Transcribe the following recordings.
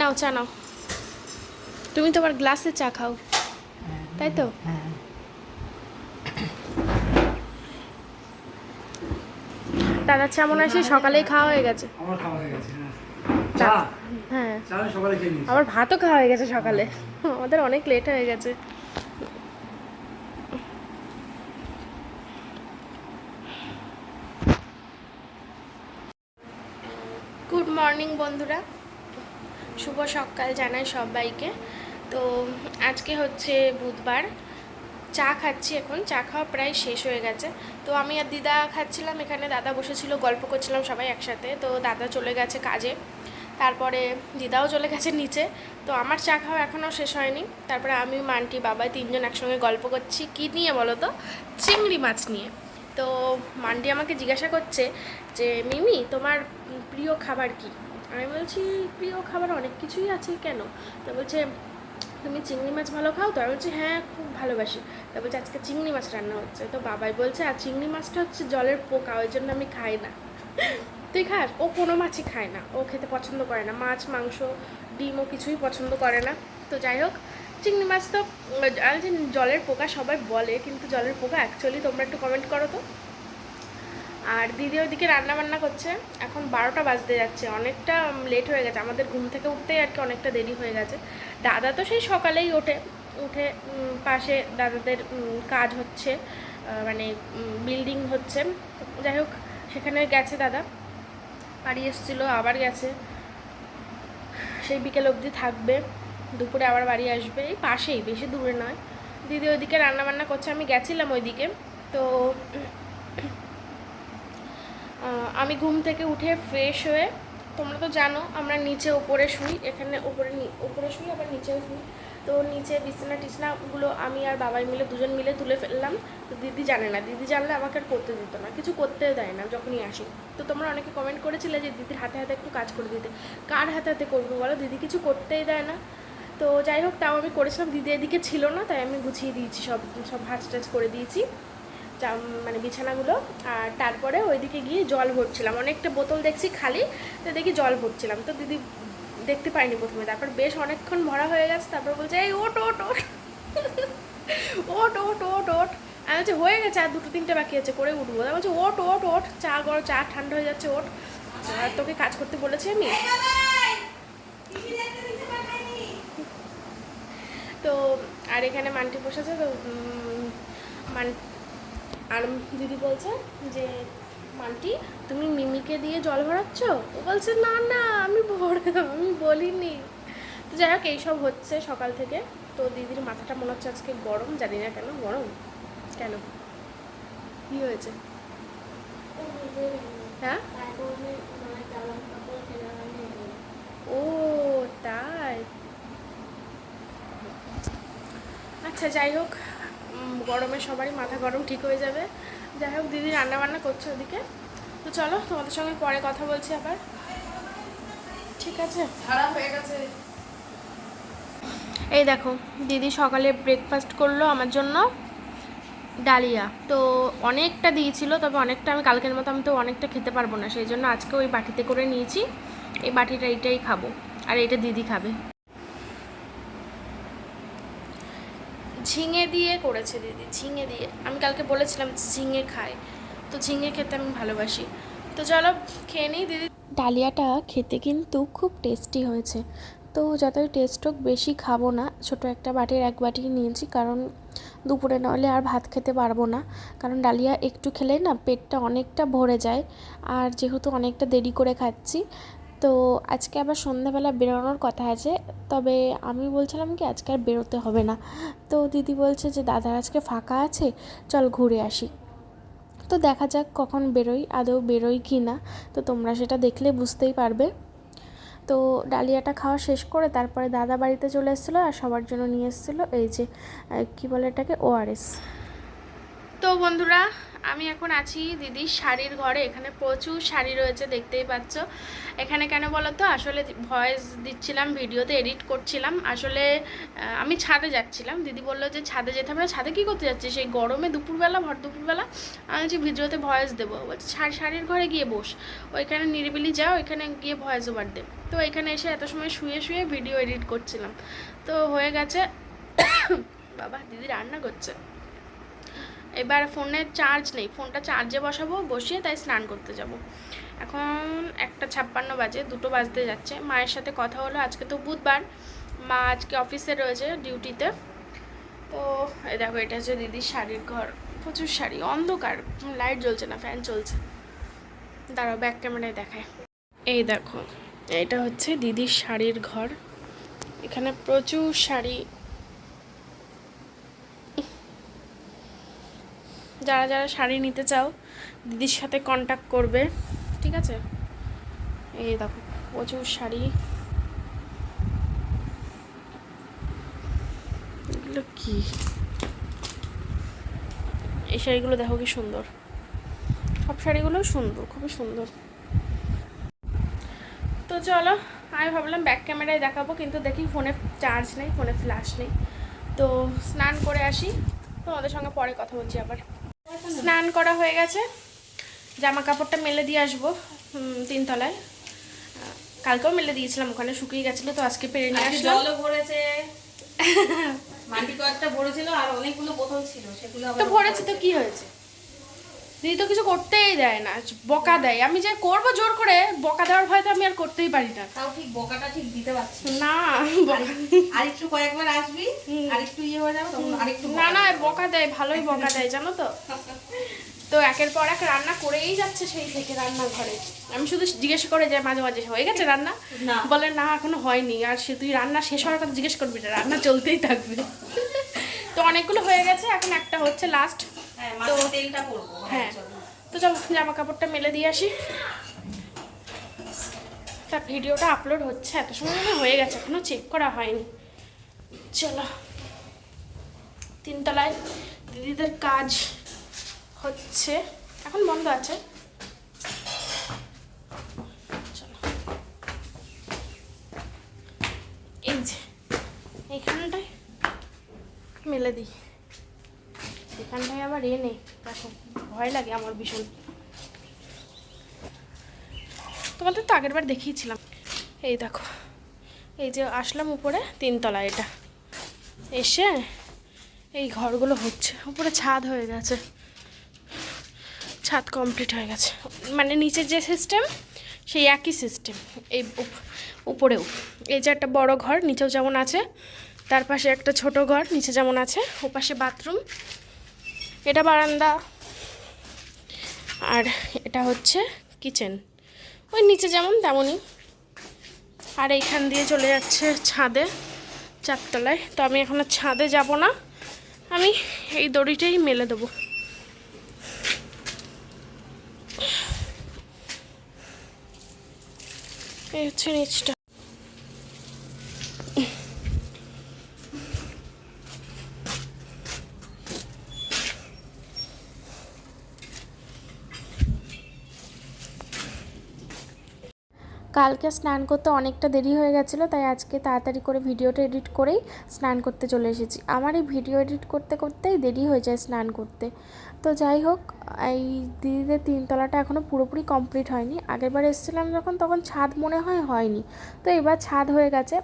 নাও চা নাও। তুমি তো আবার গ্লাসে চা খাও। তাই তো? হ্যাঁ দাদার চা মনে হয় সকালেই খাওয়া হয়ে গেছে। আমার খাওয়া হয়ে গেছে হ্যাঁ। চা? হ্যাঁ। আমার ভাতও খাওয়া হয়ে গেছে সকালে। আমাদের অনেক লেট হয়ে গেছে। গুড মর্নিং বন্ধুরা। শুভ সকাল জানাই সবাইকে। তো আজকে হচ্ছে বুধবার। চা খাচ্ছি এখন। চা খাওয়া প্রায় শেষ হয়ে গেছে। তো আমি আর দিদা খাচ্ছিলাম, এখানে দাদা বসেছিল, গল্প করছিলাম সবাই একসাথে। তো দাদা চলে গেছে কাজে। তারপরে দিদাও চলে গেছে নিচে। তো আমার চা খাওয়া এখনও শেষ হয়নি। তারপরে আমি, মান্টি বাবা তিনজন একসঙ্গে গল্প করছি। কী নিয়ে বলো তো? চিংড়ি মাছ নিয়ে। তো মান্টি আমাকে জিজ্ঞাসা করছে যে, মিমি, তোমার প্রিয় খাবার কি? আমি বলছি, প্রিয় খাবার অনেক কিছুই আছে কেন? তা বলছে, তুমি চিংড়ি মাছ ভালো খাও? তো আমি বলছি হ্যাঁ খুব ভালোবাসি। তা বলছে, আজকে চিংড়ি মাছ রান্না হচ্ছে। তো বাবাই বলছে, আর চিংড়ি মাছটা হচ্ছে জলের পোকা, ওই জন্য আমি খাই না। তুই খাস? ও কোনো মাছই খায় না। ও খেতে পছন্দ করে না। মাছ, মাংস ডিম ও কিছুই পছন্দ করে না। তো যাই হোক, চিংড়ি মাছ তো জলের পোকা সবাই বলে, কিন্তু জলের পোকা অ্যাকচুয়ালি তোমরা একটু কমেন্ট করো তো। আর দিদি ওইদিকে রান্না বান্না করছে। এখন বারোটা বাজতে যাচ্ছে, অনেকটা লেট হয়ে গেছে। আমাদের ঘুম থেকে উঠতেই আর কি অনেকটা দেরি হয়ে গেছে। দাদা তো সেই সকালেই ওঠে, উঠে পাশে দাদাদের কাজ হচ্ছে মানে বিল্ডিং হচ্ছে। যাই হোক, সেখানে গেছে দাদা। বাড়ি এসেছিল, আবার গেছে। সেই বিকেল অবধি থাকবে, দুপুরে আবার বাড়ি আসবে। এই পাশেই, বেশি দূরে নয়। দিদি ওইদিকে রান্নাবান্না করছে, আমি গেছিলাম ওইদিকে। তো আমি ঘুম থেকে উঠে ফ্রেশ হয়ে, তোমরা তো জানো, আমরা নিচে ওপরে শুই, এখানে ওপরে ওপরে শুই, আবার নিচেও শুই। তো নিচে বিছানা টিছনাগুলো আমি আর বাবাই মিলে, দুজন মিলে তুলে ফেললাম। তো দিদি জানে না, দিদি জানলে আমাকে আর করতে দিত না, কিছু করতেও দেয় না যখনই আসি। তো তোমরা অনেকে কমেন্ট করেছিলে যে দিদির হাতে হাতে একটু কাজ করে দিতে। কার হাতে হাতে করব বলো? দিদি কিছু করতেই দেয় না। তো যাই হোক, তাও আমি করেছিলাম। দিদি এদিকে ছিল না, তাই আমি গুছিয়ে দিয়েছি, সব সব ভাজ টাজ করে দিয়েছি। মানে বিছানাগুলো, আর তারপরে ওইদিকে গিয়ে জল ভরছিলাম। অনেকটা বোতল দেখছি খালি, তো দেখি জল ভরছিলাম। তো দিদি দেখতে পাইনি প্রথমে। তারপর বেশ অনেকক্ষণ ভরা হয়ে গেছে। তারপর বলছে, এই ওট ওট ওট ওট ওট ওট ওট আমি বলছি, হয়ে গেছে, আর দুটো তিনটে বাকি আছে, করে উঠবো। তারপর বলছে ওট ওট ওট চা গরম, চা ঠান্ডা হয়ে যাচ্ছে ওট আর তোকে কাজ করতে বলেছি আমি? তো, আর এখানে মান্টি বসেছে তো মান আর দিদি বলছে যে, মান্টি, তুমি মিমিকে দিয়ে জল ভরাচ্ছ? ও বলছে, না না, আমি ভরে, আমি বলিনি। তো যাই হোক এইসব হচ্ছে সকাল থেকে। তো দিদির মাথাটা মনে হচ্ছে আজকে গরম, জানি না কেন, গরম? কেন? কি হয়েছে? হ্যাঁ? ও, তাই। আচ্ছা যাই হোক গরমে সবারই মাথা গরম ঠিক হয়ে যাবে। যাই হোক দিদি রান্না বান্না করছে ওদিকে। তো চলো তোমাদের সঙ্গে পরে কথা বলছি আবার। ঠিক আছে? খারাপ হয়ে গেছে। এই দেখো দিদি সকালে ব্রেকফাস্ট করল আমার জন্য ডালিয়া। তো অনেকটা দিয়েছিল তবে অনেকটা আমি কালকের মতো আমি তো অনেকটা খেতে পারব না। সেই জন্য আজকে ওই বাটিতে করে নিয়েছি। এই বাটিটা এইটাই খাব। আর এইটা দিদি খাবে। ঝিঙে দিয়ে করেছে দিদি, ঝিঙে দিয়ে। আমি কালকে বলেছিলাম ঝিঙে খায় তো ঝিঙে খেতে আমি ভালোবাসি। তো চলো, খেয়ে নিই দিদি। ডালিয়াটা খেতে কিন্তু খুব টেস্টি হয়েছে। তো যতই টেস্ট হোক, বেশি খাব না। ছোট একটা বাটির এক বাটি নিয়েছি, কারণ দুপুরে নইলে আর ভাত খেতে পারব না। কারণ ডালিয়া একটু খেলেই না পেটটা অনেকটা ভরে যায়। আর যেহেতু অনেকটা দেরি করে খাচ্ছি তো আজকে আবার সন্ধ্যাবেলা বেরোনোর কথা আছে, তবে আমি বলছিলাম কি আজকে আর বেরোতে হবে না। তো দিদি বলছে যে দাদার আজকে ফাঁকা আছে, চল ঘুরে আসি। তো দেখা যাক কখন বেরোই, আদৌ বেরোই কি না, তো তোমরা সেটা দেখলে বুঝতেই পারবে। তো ডালিয়াটা খাওয়া শেষ করে তারপরে দাদা বাড়িতে চলে এসেছিল আর সবার জন্য নিয়ে এসেছিল এই যে কী বলে এটাকে ওআরএস তো বন্ধুরা আমি এখন আছি দিদির শাড়ির ঘরে। এখানে প্রচুর শাড়ি রয়েছে, দেখতেই পাচ্ছ। এখানে কেন বলো তো আসলে ভয়েস দিচ্ছিলাম, ভিডিওতে এডিট করছিলাম। আসলে আমি ছাদে যাচ্ছিলাম। দিদি বলল যে ছাদে যেতে হবে। ছাদে কী করতে যাচ্ছি? সেই গরমে দুপুরবেলা, ভর দুপুরবেলা, আমি বলছি, ভিডিওতে ভয়েস দেবো। বলছি, "শাড়ি- শাড়ির ঘরে গিয়ে বস। ওইখানে নিরিবিলি যাও, ওইখানে গিয়ে ভয়েস ওভার দে। তো এখানে এসে এত সময় শুয়ে শুয়ে ভিডিও এডিট করছিলাম। তো হয়ে গেছে, বাবা, দিদি রান্না করছে। এবার ফোনের চার্জ নেই। ফোনটা চার্জে বসাবো, বসিয়ে তাই স্নান করতে যাব। এখন একটা ছাপ্পান্ন বাজে, দুটো বাজতে যাচ্ছে। মায়ের সাথে কথা হলো, আজকে তো বুধবার। মা আজকে অফিসে রয়েছে ডিউটিতে তো। এই দেখো, এটা হচ্ছে দিদির শাড়ির ঘর। প্রচুর শাড়ি, অন্ধকার। লাইট জ্বলছে না ফ্যান চলছে। দাঁড়াও ব্যাক ক্যামেরায় দেখায় এই দেখো, এটা হচ্ছে দিদির শাড়ির ঘর। এখানে প্রচুর শাড়ি যারা যারা শাড়ি নিতে চাও, দিদির সাথে কন্ট্যাক্ট করবে, ঠিক আছে? এই দেখো, প্রচুর শাড়ি। এগুলো কি? এই শাড়িগুলো দেখো কি সুন্দর। সব শাড়িগুলো সুন্দর, খুবই সুন্দর। তো চলো, আমি ভাবলাম ব্যাক ক্যামেরায় দেখাবো, কিন্তু দেখি ফোনে চার্জ নেই ফোনে ফ্ল্যাশ নেই। তো স্নান করে আসি, তোমাদের সঙ্গে পরে কথা বলছি আবার। স্নান করা হয়ে গেছে। জামা কাপড়টা মেলে দিয়ে আসব তিনতলায়। কালকেও মেলে দিয়েছিলাম ওখানে শুকিয়ে গেছিল তো আজকে পেরে নিয়ে আসলাম। ভরেছে। মাটি কয়েকটা ভরেছিল আর অনেকগুলো বোতল ছিল সেগুলো তো ভরেছে তো কি হয়েছে? দিদি তো কিছু করতেই দেয় না বকা দেয়। আমি যে করব জোর করে বকা দেওয়ার ভয়তে আমি আর করতেই পারি না। তাও ঠিক বোকাটা ঠিক দিতে পারছি না। আর একটু কয়েকবার আসবি আর একটু ইয়ে হয়ে যাবে তখন আরেকটু না না বকা দেয় ভালোই বকা দেয় জানো তো? তো একের পর এক রান্না করেই যাচ্ছে সেই থেকে রান্নাঘরে। আমি শুধু জিজ্ঞেস করে যাই মাঝে মাঝে হয়ে গেছে রান্না? বলে না এখনও হয়নি। আর সে তুই রান্না শেষ হওয়ার কথা জিজ্ঞেস করবি না রান্না চলতেই থাকবে। তো অনেকগুলো হয়ে গেছে এখন একটা হচ্ছে লাস্ট হ্যাঁ তেলটা হ্যাঁ। তো চলো জামা কাপড়টা মেলে দিয়ে আসি। তার ভিডিওটা আপলোড হচ্ছে এত সময় হয়ে গেছে এখনও চেক করা হয়নি। চলো তিনতলায় দিদিদের কাজ হচ্ছে এখন বন্ধ আছে। এই যে এইখানটায় মেলে দিই। এখানটায় আবার এ নেই। দেখো, ভয় লাগে আমার ভীষণ। তোমাদের তো আগের বার দেখিয়েছিলাম। এই দেখো, এই যে আসলাম উপরে, তিনতলা এটা। এসে এই ঘরগুলো হচ্ছে, উপরে ছাদ হয়ে গেছে। ছাদ কমপ্লিট হয়ে গেছে। মানে নিচের যে সিস্টেম সেই একই সিস্টেম এই উপরেও। এই যে একটা বড় ঘর, নিচেও যেমন আছে, তার পাশে একটা ছোট ঘর, নিচে যেমন আছে, ওপাশে বাথরুম এটা বারান্দা। আর এটা হচ্ছে কিচেন। ওই নিচে যেমন তেমনই। আর এইখান দিয়ে চলে যাচ্ছে ছাদে, চারতলায়। তো আমি এখন ছাদে যাব না। আমি এই দড়িটাই মেলে দেবো। এই হচ্ছে নিচটা। কালকে স্নান করতে অনেকটা দেরি হয়ে গেছিল, তাই আজকে তাড়াতাড়ি করে ভিডিওটা এডিট করেই স্নান করতে চলে এসেছি। আমার এই ভিডিও এডিট করতে করতেই দেরি হয়ে যায় স্নান করতে। তো যাই হোক, এই দিদিদের তিনতলাটা এখনও পুরোপুরি কমপ্লিট হয়নি। আগেরবার এসেছিলাম যখন, তখন ছাদ মনে হয় হয়নি। তো এবার ছাদ হয়ে গেছে।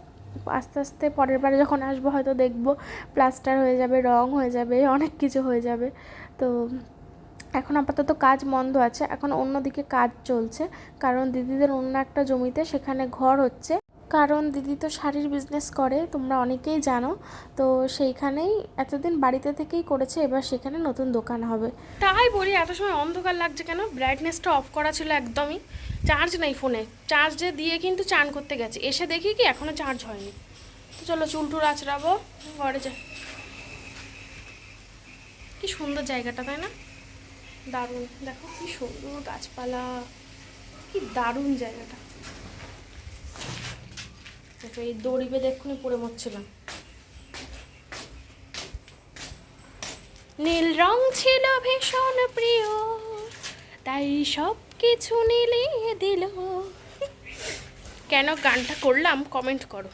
আস্তে আস্তে পরের বারে যখন আসব হয়তো দেখব, প্লাস্টার হয়ে যাবে, রং হয়ে যাবে, অনেক কিছু হয়ে যাবে। তো এখন আপাতত কাজ বন্ধ আছে, এখন অন্যদিকে কাজ চলছে। কারণ দিদিদের অন্য একটা জমিতে সেখানে ঘর হচ্ছে। কারণ দিদি তো শাড়ির বিজনেস করে, তোমরা অনেকেই জানো। তো সেইখানেই এতদিন বাড়িতে থেকেই করেছে, এবার সেখানে নতুন দোকান হবে। তাই বলি, এত সময় অন্ধকার লাগছে কেন? ব্রাইটনেসটা অফ করা ছিল একদমই। চার্জ নেই ফোনে চার্জে দিয়ে কিন্তু চান করতে গেছে। এসে দেখি কি এখনও চার্জ হয়নি। তো চলো চুল টুল আঁচড়াবো, ঘরে যাই কি সুন্দর জায়গাটা, তাই না? দারুণ। দেখো কি সুন্দর গাছপালা, কি দারুণ জায়গাটা। দেখো, এই দড়ি বেঁধে এক্ষুনি পড়ে মরছিলাম। নীল রং ছিল ভীষণ প্রিয়, তাই সব কিছু নীলিয়ে দিল। কেন গানটা করলাম? কমেন্ট করো।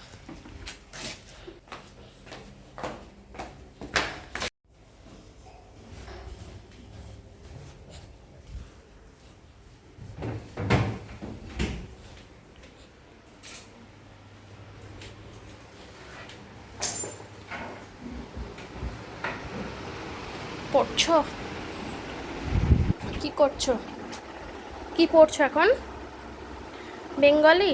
পড়ছো? কি করছ? কি পড়ছো এখন? বেঙ্গলি?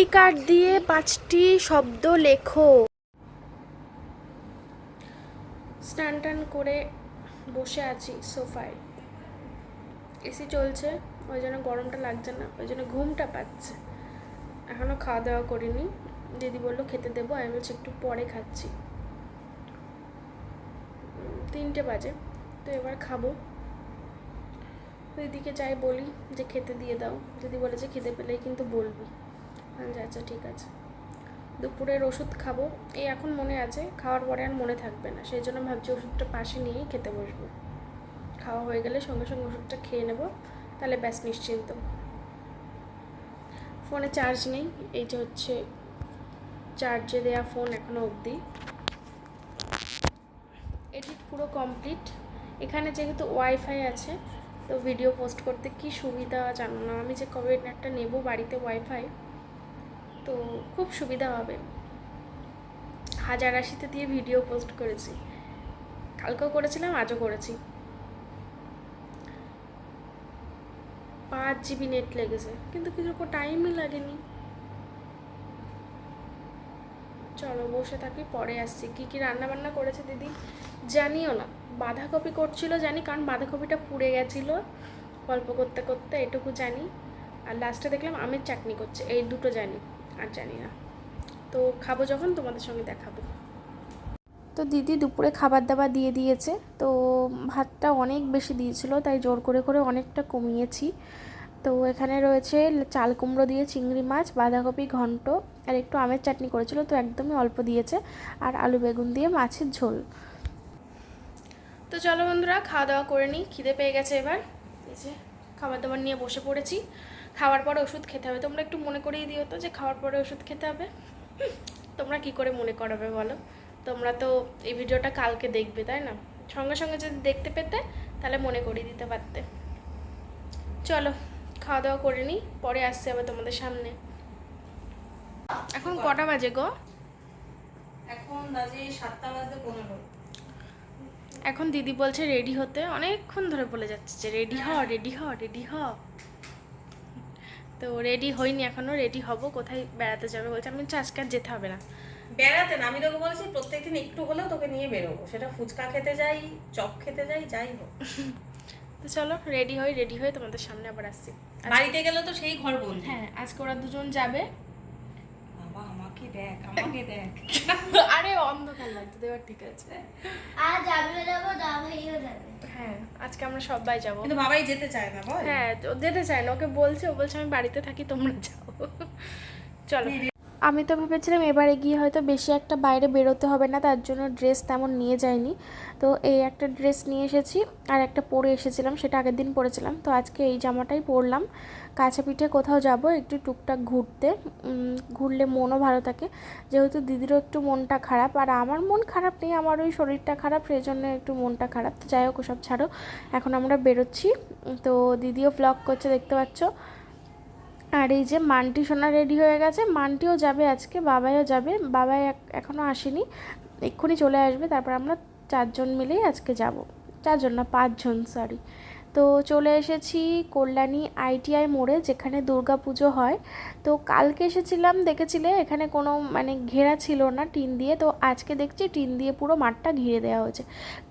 ই কার্ড দিয়ে পাঁচটি শব্দ লেখো। স্নান টান করে বসে আছি সোফায়। এসি চলছে, ওই জন্য গরমটা লাগছে না, ওই জন্য ঘুমটা পাচ্ছে। এখনও খাওয়া দাওয়া করিনি। দিদি বলল, খেতে দেবো? আমি বলছি, একটু পরে খাচ্ছি। তিনটে বাজে, তো এবার খাব। দিদিকে যাই বলি যে, খেতে দিয়ে দাও। দিদি বলে যে খেতে পেলেই কিন্তু বলবি। আচ্ছা ঠিক আছে। দুপুরের ওষুধ খাব। এই এখন মনে আছে, খাওয়ার পরে আর মনে থাকবে না। সেই জন্য ভাবছি ওষুধটা পাশে নিয়েই খেতে বসবো। খাওয়া হয়ে গেলে সঙ্গে সঙ্গে ওষুধটা খেয়ে নেব, তাহলে ব্যাস নিশ্চিন্ত। ফোনে চার্জ নেই, এই যে হচ্ছে চার্জে দেওয়া ফোন এখনও অবধি। এডিট পুরো কমপ্লিট এখানে যেহেতু ওয়াইফাই আছে, তো ভিডিও পোস্ট করতে কি সুবিধা জানো না। আমি যে কবে একটা নেব বাড়িতে ওয়াইফাই তো খুব সুবিধা হবে। হাজার আশিতে দিয়ে ভিডিও পোস্ট করেছি। কালকেও করেছিলাম, আজও করেছি। পাঁচ জিবি নেট লেগেছে। কিন্তু কিছু টাইমই লাগেনি। চলো বসে থাকি, পরে আসছি। কি কি রান্না বান্না করেছে দিদি? জানিও না। বাঁধাকপি করছিল জানি, কারণ বাঁধাকপিটা পুড়ে গেছিল। গল্প করতে করতে এটুকু জানি। আর লাস্টে দেখলাম আমের চাটনি করছে। এই দুটো জানি, আর জানি না। তো খাব যখন, তোমাদের সঙ্গে দেখাবো। তো দিদি দুপুরে খাবার দাবার দিয়ে দিয়েছে। তো ভাতটা অনেক বেশি দিয়েছিল, তাই জোর করে করে অনেকটা কমিয়েছি। তো এখানে রয়েছে চাল কুমড়ো দিয়ে চিংড়ি মাছ, বাঁধাকপি, ঘন্ট, আর একটু আমের চাটনি করেছিল, তো একদমই অল্প দিয়েছে, আর আলু বেগুন দিয়ে মাছের ঝোল। তো চলো বন্ধুরা, খাওয়া দাওয়া করে নিই, খিদে পেয়ে গেছে এবার। এই খাবার দাবার নিয়ে বসে পড়েছি। খাওয়ার পরে ওষুধ খেতে হবে। তোমরা একটু মনে করিয়ে দিও তো যে খাওয়ার পরে ওষুধ খেতে হবে। তোমরা কি করে মনে করাবে বলো? তোমরা তো এই ভিডিওটা কালকে দেখবে, তাই না? সঙ্গে সঙ্গে যদি দেখতে পেতে, তাহলে মনে করিয়ে দিতে পারতে। চলো। খাওয়া দাওয়া করে নিই পরে আসছে আবার তোমাদের সামনে। এখন কটা বাজে গো? এখন বাজে সাতটা বাজতে পনেরো। এখন দিদি বলছে রেডি হতে। অনেকক্ষণ ধরে বলে যাচ্ছে যে রেডি হ রেডি হ রেডি হ। তো রেডি হইনি এখনও রেডি হব কোথায় বেড়াতে যাবে বলছে। আমি আজকে আর যেতে হবে না। বেড়াতে না আমি তোকে বলেছি প্রত্যেকদিন একটু হলেও তোকে নিয়ে বেরোবো। সেটা ফুচকা খেতে যাই চপ খেতে যাই যাই হোক। তো চলো রেডি হই রেডি হয়ে তোমাদের সামনে আবার আসছি। বাড়িতে গেলে তো সেই ঘর বন্ধ। হ্যাঁ আজকে ওরা দুজন যাবে। বাবা আমাকে দেখ আমাকে দেখ। আরে অন্ধকার লাগছে দেওয়ার ঠিক আছে। আজ আমিও যাব দা ভাইও যাবে। হ্যাঁ আজকে আমরা সবাই যাব। কিন্তু বাবাই যেতে চায় না বল। হ্যাঁ ও যেতে চায় না ওকে বলছে ও বলছে আমি বাড়িতে থাকি তোমরা যাও। চলো। আমি তো ভেবেছিলাম এবারে গিয়ে হয়তো বেশি একটা বাইরে বেরোতে হবে না, তার জন্য ড্রেস তেমন নিয়ে যাইনি। তো এই একটা ড্রেস নিয়ে এসেছি আর একটা পরে এসেছিলাম, সেটা আগের দিন পরেছিলাম। তো আজকে এই জামাটাই পরলাম। কাছে পিঠে কোথাও যাব একটু টুকটাক ঘুরতে। ঘুরলে মনও ভালো থাকে। যেহেতু দিদিরও একটু মনটা খারাপ, আর আমার মন খারাপ নেই, আমার ওই শরীরটা খারাপ, সেই জন্য একটু মনটা খারাপ। তো যাই হোক, ওসব ছাড়ো। এখন আমরা বেরোচ্ছি। তো দিদিও ব্লগ করছে, দেখতে পাচ্ছ? আর এই যে মানটি সোনা রেডি হয়ে গেছে, মানটিও যাবে আজকে, বাবাইও যাবে, বাবাই এখনও আসেনি, এক্ষুনি চলে আসবে, তারপর আমরা চারজন মিলেই আজকে যাব। চারজন না, পাঁচজন সরি তো চলে এসেছি কল্যাণী আইটিআই মোড়ে, যেখানে দুর্গা পুজো হয়। তো কালকে এসেছিলাম, দেখেছিলে? এখানে কোনো মানে ঘেরা ছিল না টিন দিয়ে। তো আজকে দেখছি টিন দিয়ে পুরো মাঠটা ঘিরে দেওয়া হয়েছে।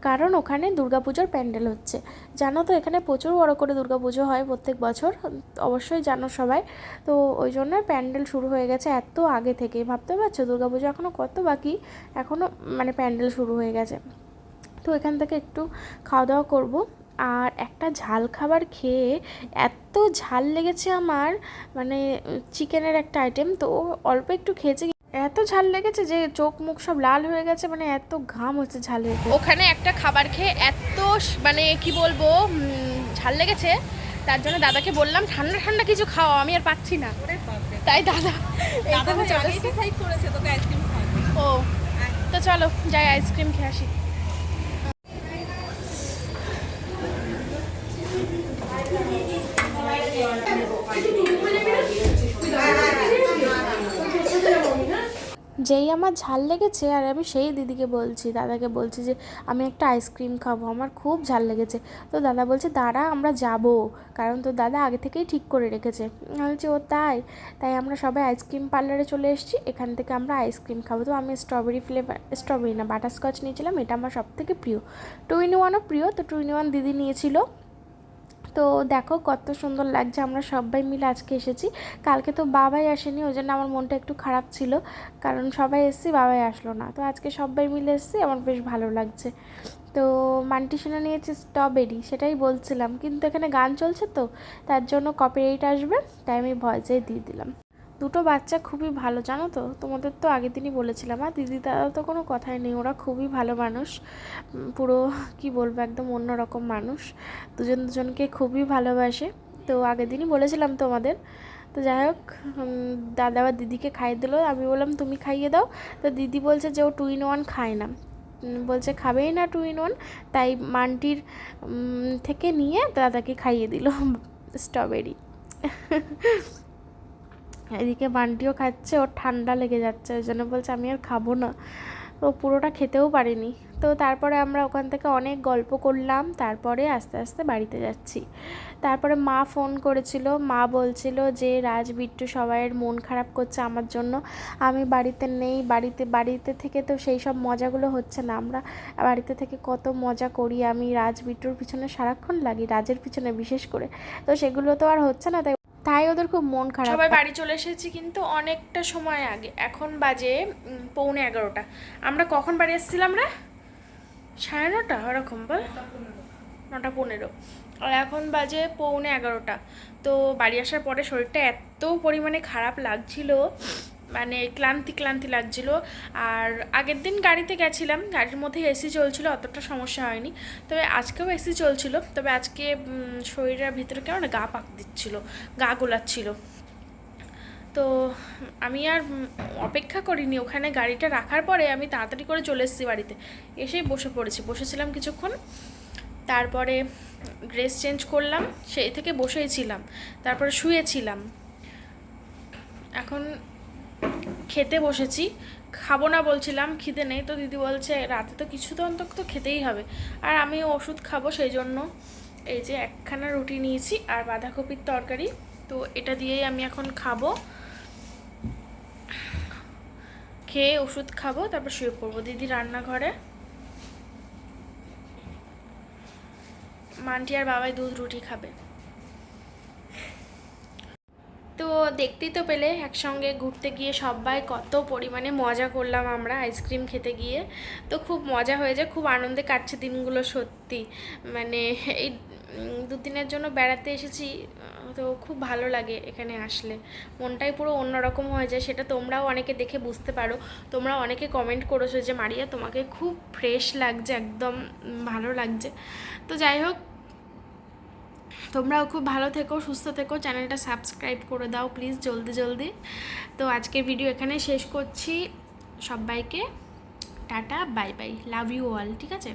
কারণ ওখানে দুর্গাপুজোর প্যান্ডেল হচ্ছে। জানো তো, এখানে প্রচুর বড় করে দুর্গাপুজো হয় প্রত্যেক বছর। অবশ্যই জানো সবাই। তো ওই জন্য প্যান্ডেল শুরু হয়ে গেছে এত আগে থেকে। ভাবতে পারছ? দুর্গাপুজো এখনও কত বাকি? এখনও মানে প্যান্ডেল শুরু হয়ে গেছে। তো এখান থেকে একটু খাওয়া দাওয়া করব। আর একটা ঝাল খাবার খেয়ে এত ঝাল লেগেছে আমার মানে চিকেনের একটা আইটেম তো অল্প একটু খেয়েছে এত ঝাল লেগেছে যে চোখ মুখ সব লাল হয়ে গেছে মানে এত ঘাম হচ্ছে ঝাল ঝালের ওখানে একটা খাবার খেয়ে এত মানে কি বলব ঝাল লেগেছে তার জন্য দাদাকে বললাম ঠান্ডা ঠান্ডা কিছু খাও আমি আর পাচ্ছি না। তাই দাদা ও তো চলো যাই আইসক্রিম খেয়ে আসি। যেই আমার ঝাল লেগেছে, আর আমি সেই দিদিকে বলছি, দাদাকে বলছি যে, আমি একটা আইসক্রিম খাব, আমার খুব ঝাল লেগেছে। তো দাদা বলছে, দাঁড়া, আমরা যাব। কারণ তো দাদা আগে থেকেই ঠিক করে রেখেছে। বলছি, ও তাই? তাই আমরা সবাই আইসক্রিম পার্লারে চলে এসেছি, এখান থেকে আমরা আইসক্রিম খাব। তো আমি স্ট্রবেরি ফ্লেভার, স্ট্রবেরি না, বাটারস্কচ নিয়েছিলাম, এটা আমার সব থেকে প্রিয়। টু ইন ওয়ানও প্রিয়, তো টু ইন ওয়ান দিদি নিয়েছিল। তো দেখো কত সুন্দর লাগছে, আমরা সবাই মিলে আজকে এসেছি। কালকে তো বাবাই আসেনি, ওই জন্য আমার মনটা একটু খারাপ ছিল, কারণ সবাই এসেছি, বাবাই আসলো না। তো আজকে সবাই মিলে এসেছি, আমার বেশ ভালো লাগছে। তো মান্টি সোনা নিয়েছে স্ট্রবেরি সেটাই বলছিলাম, কিন্তু এখানে গান চলছে তো, তার জন্য কপিরাইট আসবে, তাই আমি ভয়েসেই দিয়ে দিলাম। দুটো বাচ্চা খুবই ভালো, জানো তো? তোমাদের তো আগের দিনই বলেছিলাম, আর দিদি দাদা তো কোনো কথাই নেই, ওরা খুবই ভালো মানুষ। পুরো, কি বলব, একদম অন্যরকম মানুষ। দুজন দুজনকে খুবই ভালোবাসে। তো আগের দিনই বলেছিলাম তোমাদের। তো যাই হোক দাদা বা দিদিকে খাইয়ে দিলো। আমি বললাম, তুমি খাইয়ে দাও। তো দিদি বলছে যে ও টু ইন ওয়ান খায় না। বলছে, খাবেই না টু ইন ওয়ান তাই মানটির থেকে নিয়ে দাদাকে খাইয়ে দিল স্ট্রবেরি এদিকে বান্টিও খাচ্ছে, ওর ঠান্ডা লেগে যাচ্ছে, ওই জন্য বলছে আমি আর খাব না। ও পুরোটা খেতেও পারিনি। তো তারপরে আমরা ওখান থেকে অনেক গল্প করলাম, তারপরে আস্তে আস্তে বাড়িতে যাচ্ছি। তারপরে মা ফোন করেছিল, মা বলছিল যে, রাজ, বিট্টু সবাইয়ের মন খারাপ করছে আমার জন্য। আমি বাড়িতে নেই, বাড়িতে বাড়িতে থেকে তো সেই সব মজাগুলো হচ্ছে না। আমরা বাড়িতে থেকে কত মজা করি আমি, রাজ, বিট্টুর পিছনে সারাক্ষণ লাগি, রাজের পিছনে বিশেষ করে। তো সেগুলো তো আর হচ্ছে না, তাই তাই ওদের খুব মন খারাপ সবাই বাড়ি চলে এসেছি কিন্তু অনেকটা সময় আগে। এখন বাজে পৌনে এগারোটা। আমরা কখন বাড়ি এসেছিলাম রে সাড়ে নটা ওরকম বল? নটা পনেরো। আর এখন বাজে পৌনে এগারোটা। তো বাড়ি আসার পরে শরীরটা এত পরিমাণে খারাপ লাগছিল মানে ক্লান্তি ক্লান্তি লাগছিল। আর আগের দিন গাড়িতে গেছিলাম, গাড়ির মধ্যে এসি চলছিল, অতটা সমস্যা হয়নি। তবে আজকেও এসি চলছিল, তবে আজকে শরীরের ভিতরে কেমন গা পাক দিচ্ছিল, গা গোলাচ্ছিল। তো আমি আর অপেক্ষা করিনি, ওখানে গাড়িটা রাখার পরে আমি তাড়াতাড়ি করে চলে এসেছি বাড়িতে। এসেই বসে পড়েছি, বসেছিলাম কিছুক্ষণ। তারপরে ড্রেস চেঞ্জ করলাম, সেই থেকে বসেই ছিলাম, তারপরে শুয়েছিলাম। এখন খেতে বসেছি। খাব না বলছিলাম, খিদে নেই তো দিদি বলছে, রাতে তো কিছু তো অন্তত তো খেতেই হবে। আর আমি ওষুধ খাব সেই জন্য। এই যে একখানা রুটি নিয়েছি আর বাঁধাকপির তরকারি, তো এটা দিয়েই আমি এখন খাব। খেয়ে ওষুধ খাব, তারপর শুয়ে পড়ব দিদি রান্নাঘরে। মান্টি আর বাবাই দুধ রুটি খাবে। তো দেখতেই তো পেলে, একসঙ্গে ঘুরতে গিয়ে সবাই কত পরিমাণে মজা করলাম আমরা আইসক্রিম খেতে গিয়ে। তো খুব মজা হয়েছে খুব আনন্দে কাটছে দিনগুলো সত্যি। মানে এই দুদিনের জন্য বেড়াতে এসেছি, তো খুব ভালো লাগে এখানে আসলে। মনটাই পুরো অন্যরকম হয়ে যায়, সেটা তোমরাও অনেকে দেখে বুঝতে পারো। তোমরা অনেকে কমেন্ট করেছ যে, মারিয়া, তোমাকে খুব ফ্রেশ লাগছে, একদম ভালো লাগছে। তো যাই হোক তোমরাও খুব ভালো থেকো, সুস্থ থেকো। চ্যানেলটা সাবস্ক্রাইব করে দাও প্লিজ জলদি জলদি। তো আজকের ভিডিও এখানে শেষ করছি। সবাইকে tata, bye bye. Love you all, ঠিক আছে?